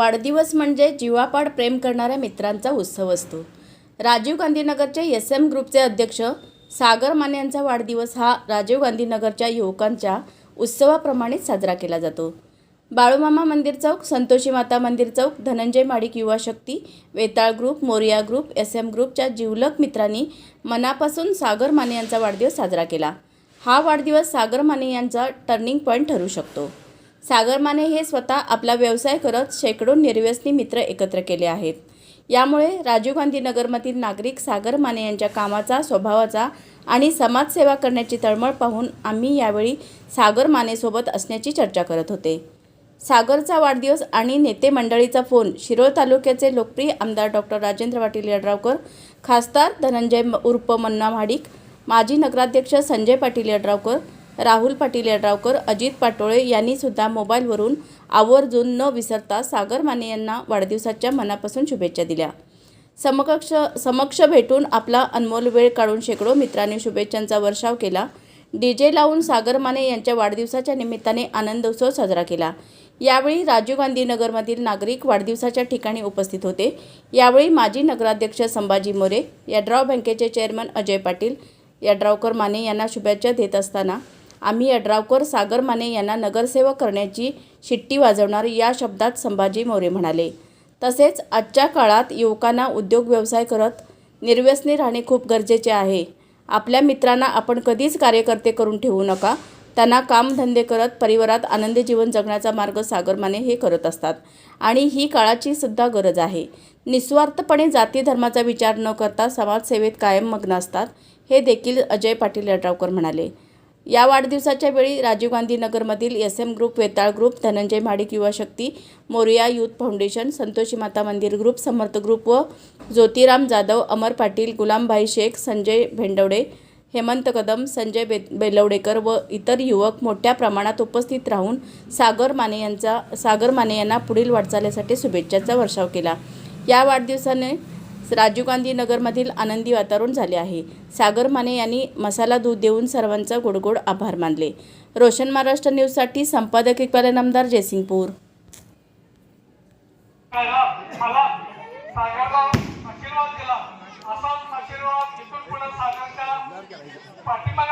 वाढदिवस म्हणजे जीवापाड प्रेम करणाऱ्या मित्रांचा उत्सव असतो. राजीव गांधीनगरचे एस एम ग्रुपचे अध्यक्ष सागर माने यांचा वाढदिवस हा राजीव गांधीनगरच्या युवकांच्या उत्सवाप्रमाणेच साजरा केला जातो. बाळूमामा मंदिर चौक संतोषी माता मंदिर चौक Dhananjay Madik Yuva Shakti Vetal group Moriya group S M ग्रुपच्या जिवलक मित्रांनी मनापासून सागर माने यांचा वाढदिवस साजरा केला. हा वाढदिवस सागर माने यांचा टर्निंग पॉईंट ठरू शकतो. सागर माने हे स्वतः आपला व्यवसाय करत शेकडो निर्व्यसनी मित्र एकत्र केले आहेत. यामुळे राजीव गांधी नगरमधील नागरिक सागर माने यांच्या कामाचा स्वभावाचा आणि समाजसेवा करण्याची तळमळ पाहून आम्ही यावेळी सागर मानेसोबत असण्याची चर्चा करत होते. सागरचा वाढदिवस आणि नेते मंडळीचा फोन शिरोळ तालुक्याचे लोकप्रिय आमदार डॉक्टर राजेंद्र पाटील यड्रावकर खासदार धनंजय उर्फ मन्ना महाडिक माजी नगराध्यक्ष संजय पाटील यड्रावकर राहुल पाटील यड्रावकर अजित पाटोळे यांनी सुद्धा मोबाईलवरून आवर्जून न विसरता सागर माने यांना वाढदिवसाच्या मनापासून शुभेच्छा दिल्या. समकक्ष समक्ष भेटून आपला अनमोल वेळ काढून शेकडो मित्रांनी शुभेच्छांचा वर्षाव केला. डी जे लावून सागर माने यांच्या वाढदिवसाच्या निमित्ताने आनंदोत्सव साजरा केला. यावेळी राजीव गांधी नगरमधील नागरिक वाढदिवसाच्या ठिकाणी उपस्थित होते. यावेळी माजी नगराध्यक्ष संभाजी मोरे यड्राव बँकेचे चेअरमन अजय पाटील यड्रावकर माने यांना शुभेच्छा देत असताना आम्ही अड्रावकर सागर माने यांना नगरसेवक करण्याची शिट्टी वाजवणार या शब्दात संभाजी मोरे म्हणाले. तसेच आजच्या काळात युवकांना उद्योग व्यवसाय करत निर्व्यसनी राहणे खूप गरजेचे आहे. आपल्या मित्रांना आपण कधीच कार्यकर्ते करून ठेवू नका. त्यांना कामधंदे करत परिवारात आनंदी जीवन जगण्याचा मार्ग सागरमाने हे करत असतात. आणि ही काळाची सुद्धा गरज आहे. निस्वार्थपणे जाती धर्माचा विचार न करता समाजसेवेत कायम मग्न असतात हे देखील अजय पाटील यड्रावकर म्हणाले. या वाढदिवसाच्या वेळी राजीव गांधी नगरमधील S M group Vetal group Dhananjay Mahadik Yuva Shakti Moriya youth foundation Santoshi Mata Mandir group समर्थ ग्रुप व ज्योतिराम जाधव अमर पाटील गुलामभाई शेख संजय भेंडवडे हेमंत कदम संजय बे बेलवडेकर व इतर युवक मोठ्या प्रमाणात उपस्थित राहून सागर माने यांचा सागर माने यांना पुढील वाटचालीसाठी शुभेच्छाचा वर्षाव केला. या वाढदिवसाने राजीव गांधी नगरमधील आनंदी वातावरण झाले आहे. सागर माने यांनी मसाला दूध देऊन सर्वांचा गोडगोड आभार मानले. रोशन महाराष्ट्र न्यूजसाठी संपादक इक्बाल नामदार जयसिंगपूर. मला